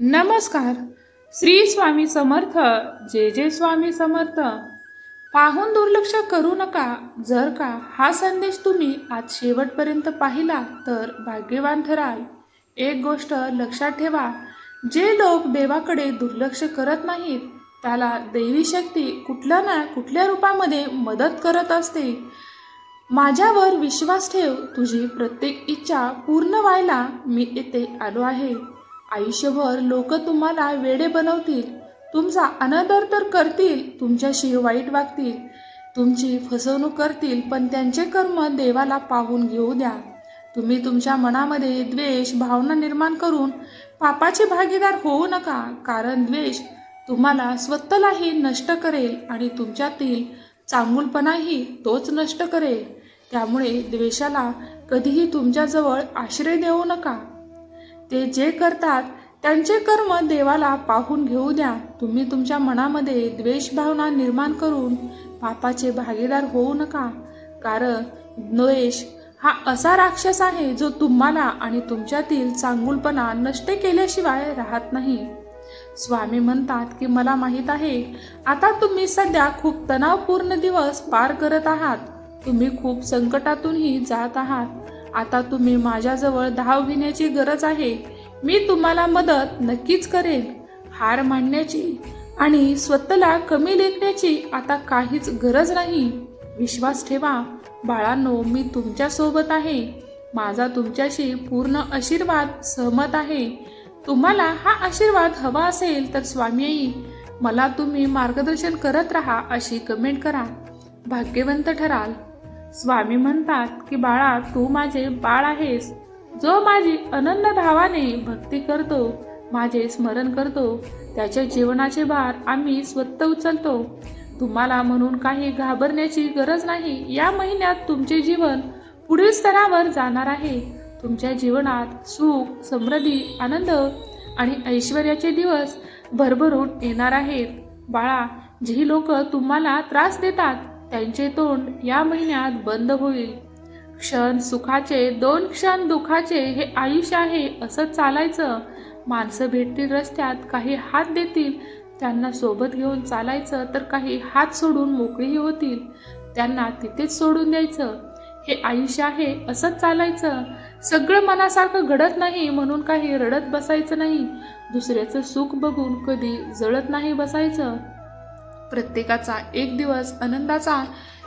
नमस्कार. श्री स्वामी समर्थ जे जे स्वामी समर्थ. पाहून दुर्लक्ष करू नका. जर का हा संदेश तुम्ही आज शेवटपर्यंत पाहिला तर भाग्यवान ठराल. एक गोष्ट लक्षात ठेवा. जे लोक देवाकडे दुर्लक्ष करत नाहीत त्याला दैवी शक्ती कुठल्या ना कुठल्या रूपामध्ये मदत करत असते. माझ्यावर विश्वास ठेव. तुझी प्रत्येक इच्छा पूर्ण व्हायला मी येथे आलो आहे. आयुष्यभर लोक तुम्हाला वेडे बनवतील. तुमचा अनादर तर करतील तुमच्याशी वाईट वागतील. तुमची फसवणूक करतील पण त्यांचे कर्म देवाला पाहून घेऊ द्या. तुम्ही तुमच्या मनामध्ये द्वेष भावना निर्माण करून पापाचे भागीदार होऊ नका कारण द्वेष तुम्हाला स्वतःलाही नष्ट करेल आणि तुमच्यातील चांगुलपणाही तोच नष्ट करेल. त्यामुळे द्वेषाला कधीही तुमच्याजवळ आश्रय देऊ नका. ते जे करतात त्यांचे कर्म देवाला पाहून घेऊ द्या. तुम्ही तुमच्या मनामध्ये द्वेष भावना निर्माण करून पापाचे भागीदार होऊ नका. कारण द्वेष हा असा राक्षस आहे जो तुम्हाला आणि तुमच्यातील चांगुलपणा नष्ट केल्याशिवाय राहत नाही. स्वामी म्हणतात की मला माहीत आहे आता तुम्ही सध्या खूप तणावपूर्ण दिवस पार करत आहात. तुम्ही खूप संकटातूनही जात आहात. आता तुम्ही माझ्याजवळ धाव घेण्याची गरज आहे. मी तुम्हाला मदत नक्कीच करेन. हार मांडण्याची आणि स्वतःला कमी लेखण्याची आता काहीच गरज नाही. विश्वास ठेवा. बाळांनो मी तुमच्यासोबत आहे. माझा तुमच्याशी पूर्ण आशीर्वाद सहमत आहे. तुम्हाला हा आशीर्वाद हवा असेल तर स्वामी आई मला तुम्ही मार्गदर्शन करत राहा अशी कमेंट करा. भाग्यवंत ठराल. स्वामी म्हणतात की बाळा तू माझे बाळ आहेस. जो माझी अनन्य भावाने भक्ती करतो माझे स्मरण करतो त्याच्या जीवनाचे भार आम्ही स्वतः उचलतो. तुम्हाला म्हणून काही घाबरण्याची गरज नाही. या महिन्यात तुमचे जीवन पुढील स्तरावर जाणार आहे. तुमच्या जीवनात सुख समृद्धी आनंद आणि ऐश्वर्याचे दिवस भरभरून येणार आहेत. बाळा जी लोक तुम्हाला त्रास देतात त्यांचे तोंड या महिन्यात बंद होईल. क्षण सुखाचे दोन क्षण दुखाचे हे आयुष्य आहे असं चालायचं. माणसं भेटतील रस्त्यात काही हात देतील. त्यांना सोबत घेऊन चालायचं तर काही हात सोडून मोकळीही होतील. त्यांना तिथेच सोडून द्यायचं. हे आयुष्य आहे असंच चालायचं. सगळं मनासारखं घडत नाही म्हणून काही रडत बसायचं नाही. दुसऱ्याचं सुख बघून कधी जळत नाही बसायचं. प्रत्येकाचा एक दिवस आनंदाचा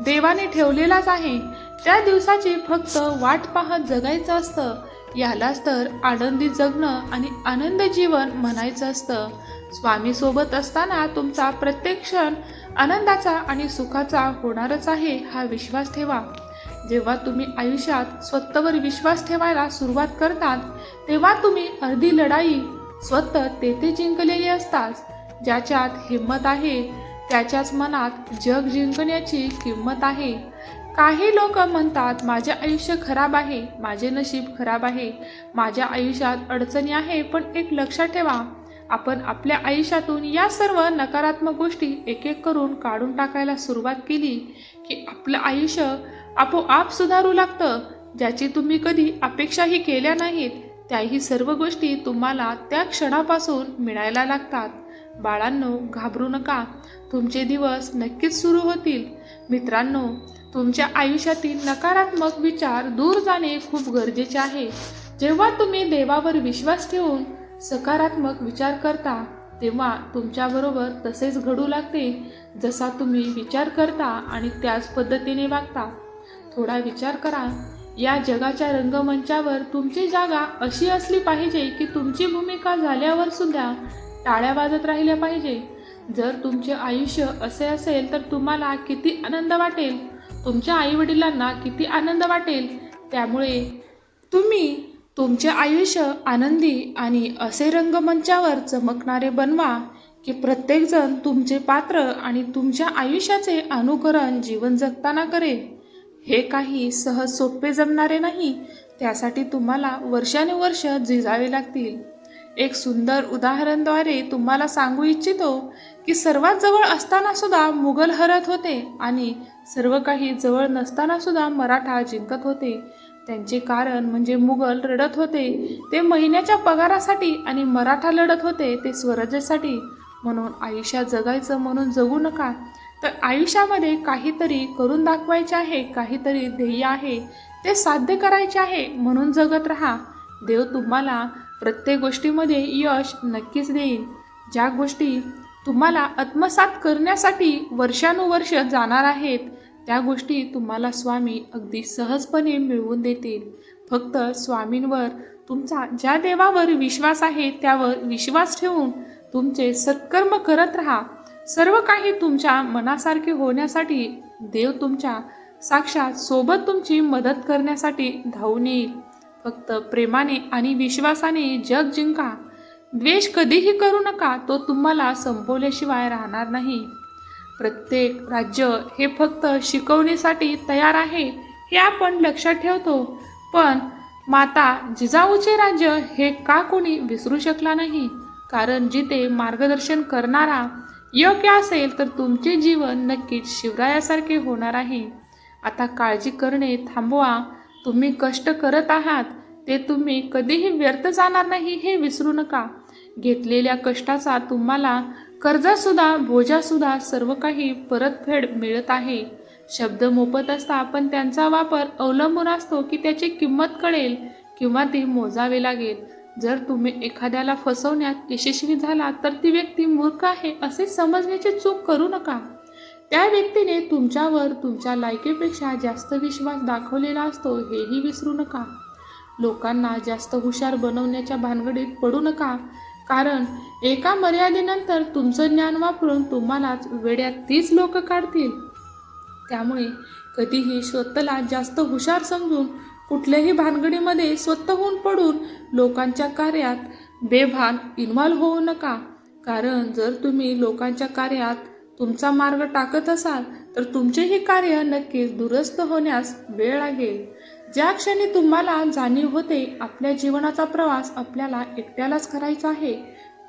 देवाने ठेवलेलाच आहे. त्या दिवसाची फक्त वाट पाहत जगायचं असतं. यालाच तर आनंदी जगणं आणि आनंद जीवन म्हणायचं असतं. स्वामी सोबत असताना तुमचा प्रत्येक क्षण आनंदाचा आणि सुखाचा होणारच आहे हा विश्वास ठेवा. जेव्हा तुम्ही आयुष्यात स्वतःवर विश्वास ठेवायला सुरुवात करतात तेव्हा तुम्ही अर्धी लढाई स्वतः तेथे जिंकलेली असतात. ज्याच्यात हिंमत आहे त्याच्याच मनात जग जिंकण्याची किंमत आहे. काही लोक म्हणतात माझे आयुष्य खराब आहे माझे नशीब खराब आहे माझ्या आयुष्यात अडचणी आहे पण एक लक्षात ठेवा आपण आपल्या आयुष्यातून या सर्व नकारात्मक गोष्टी एक एक करून काढून टाकायला सुरुवात केली की आपलं आयुष्य आपोआप सुधारू लागतं. ज्याची तुम्ही कधी अपेक्षाही केल्या नाहीत त्याही सर्व गोष्टी तुम्हाला त्या क्षणापासून मिळायला लागतात. बाळांनो घाबरू नका. तुमचे दिवस नक्कीच सुरू होतील. मित्रांनो तुमच्या आयुष्यातील नकारात्मक विचार दूर जाणे खूप गरजेचे आहे. जेव्हा तुम्ही देवावर विश्वास ठेवून सकारात्मक विचार करता तेव्हा तुमच्याबरोबर तसेच घडू लागते. जसा तुम्ही विचार करता आणि त्याच पद्धतीने वागता. थोडा विचार करा. या जगाच्या रंगमंचावर तुमची जागा अशी असली पाहिजे की तुमची भूमिका झाल्यावर सुद्धा टाळ्या वाजत राहिल्या पाहिजे. जर तुमचे आयुष्य असे असेल तर तुम्हाला किती आनंद वाटेल. तुमच्या आईवडिलांना किती आनंद वाटेल. त्यामुळे तुम्ही तुमचे आयुष्य आनंदी आणि असे रंगमंचावर चमकणारे बनवा की प्रत्येकजण तुमचे पात्र आणि तुमच्या आयुष्याचे अनुकरण जीवन जगताना करेल. हे काही सहज सोपे जमणारे नाही. त्यासाठी तुम्हाला वर्षानुवर्ष झिजावे लागतील. एक सुंदर उदाहरणद्वारे तुम्हाला सांगू इच्छितो की सर्वात जवळ असताना सुद्धा मुघल हरत होते आणि सर्व काही जवळ नसताना सुद्धा मराठा जिंकत होते. त्यांचे कारण म्हणजे मुघल रडत होते ते महिन्याच्या पगारासाठी आणि मराठा लढत होते ते स्वराज्यासाठी. म्हणून आयुष्यात जगायचं म्हणून जगू नका. तर आयुष्यामध्ये काहीतरी करून दाखवायचे आहे काहीतरी ध्येय आहे ते साध्य करायचे आहे म्हणून जगत राहा. देव तुम्हाला प्रत्येक गोष्टीमध्ये यश नक्कीच देईल. ज्या गोष्टी तुम्हाला आत्मसात करण्यासाठी वर्षानुवर्ष जाणार आहेत त्या गोष्टी तुम्हाला स्वामी अगदी सहजपणे मिळवून देतील. फक्त स्वामींवर तुमचा ज्या देवावर विश्वास आहे त्यावर विश्वास ठेवून तुमचे सत्कर्म करत राहा. सर्व काही तुमच्या मनासारखे होण्यासाठी देव तुमच्या साक्षात सोबत तुमची मदत करण्यासाठी धावून येईल. फक्त प्रेमाने आणि विश्वासाने जग जिंका. द्वेष कधीही करू नका तो तुम्हाला संपवल्याशिवाय राहणार नाही. प्रत्येक राज्य हे फक्त शिकवणीसाठी तयार आहे हे आपण लक्षात ठेवतो. पण माता जिजाऊचे राज्य हे का कोणी विसरू शकला नाही? कारण जिथे मार्गदर्शन करणारा योग्य असेल तर तुमचे जीवन नक्कीच शिवरायासारखे होणार आहे. आता काळजी करणे थांबवा. तुम्ही कष्ट करत आहात ते तुम्ही कधीही व्यर्थ जाणार नाही हे विसरू नका. घेतलेल्या कष्टाचा तुम्हाला कर्जसुद्धा बोजासुद्धा सर्व काही परतफेड मिळत आहे. शब्द मोफत असता पण त्यांचा वापर अवलंबून असतो की त्याची किंमत कळेल किंवा ती मोजावे लागेल. जर तुम्ही एखाद्याला फसवण्यात यशस्वी झाला तर ती व्यक्ती मूर्ख आहे असे समजण्याची चूक करू नका. त्या व्यक्तीने तुमच्यावर तुमच्या लायकीपेक्षा जास्त विश्वास दाखवलेला असतो हेही विसरू नका. लोकांना जास्त हुशार बनवण्याच्या भानगडीत पडू नका कारण एका मर्यादेनंतर तुमचं ज्ञान वापरून तुम्हालाच वेड्यात तीच लोक काढतील. त्यामुळे कधीही स्वतःला जास्त हुशार समजून कुठल्याही भानगडीमध्ये स्वतःहून पडून लोकांच्या कार्यात बेभान इन्व्हॉल्व होऊ नका कारण जर तुम्ही लोकांच्या कार्यात तुमचा मार्ग टाकत असाल तर तुमचेही कार्य नक्कीच दुरुस्त होण्यास वेळ लागेल. ज्या क्षणी तुम्हाला जाणीव होते आपल्या जीवनाचा प्रवास आपल्याला एकट्यालाच करायचा आहे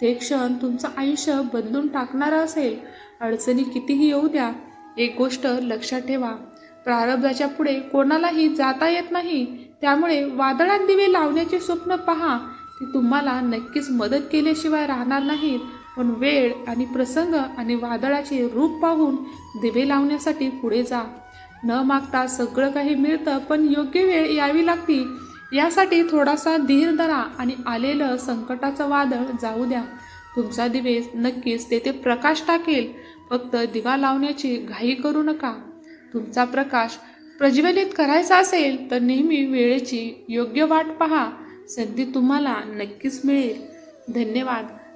ते क्षण तुमचं आयुष्य बदलून टाकणारं असेल. अडचणी कितीही येऊ द्या एक गोष्ट लक्षात ठेवा. प्रारब्धाच्या पुढे कोणालाही जाता येत नाही. त्यामुळे वादळात दिवे लावण्याचे स्वप्न पहा. ते तुम्हाला नक्कीच मदत केल्याशिवाय राहणार नाहीत. पण वेळ आणि प्रसंग आणि वादळाचे रूप पाहून दिवे लावण्यासाठी पुढे जा. न मागता सगळं काही मिळतं पण योग्य वेळ यावी लागती. यासाठी थोडासा धीर धरा आणि आलेलं संकटाचं वादळ जाऊ द्या. तुमचा दिवे नक्कीच तेथे प्रकाश टाकेल. फक्त दिवा लावण्याची घाई करू नका. तुमचा प्रकाश प्रज्वलित करायचा असेल तर नेहमी वेळेची योग्य वाट पहा. संधी तुम्हाला नक्कीच मिळेल. धन्यवाद.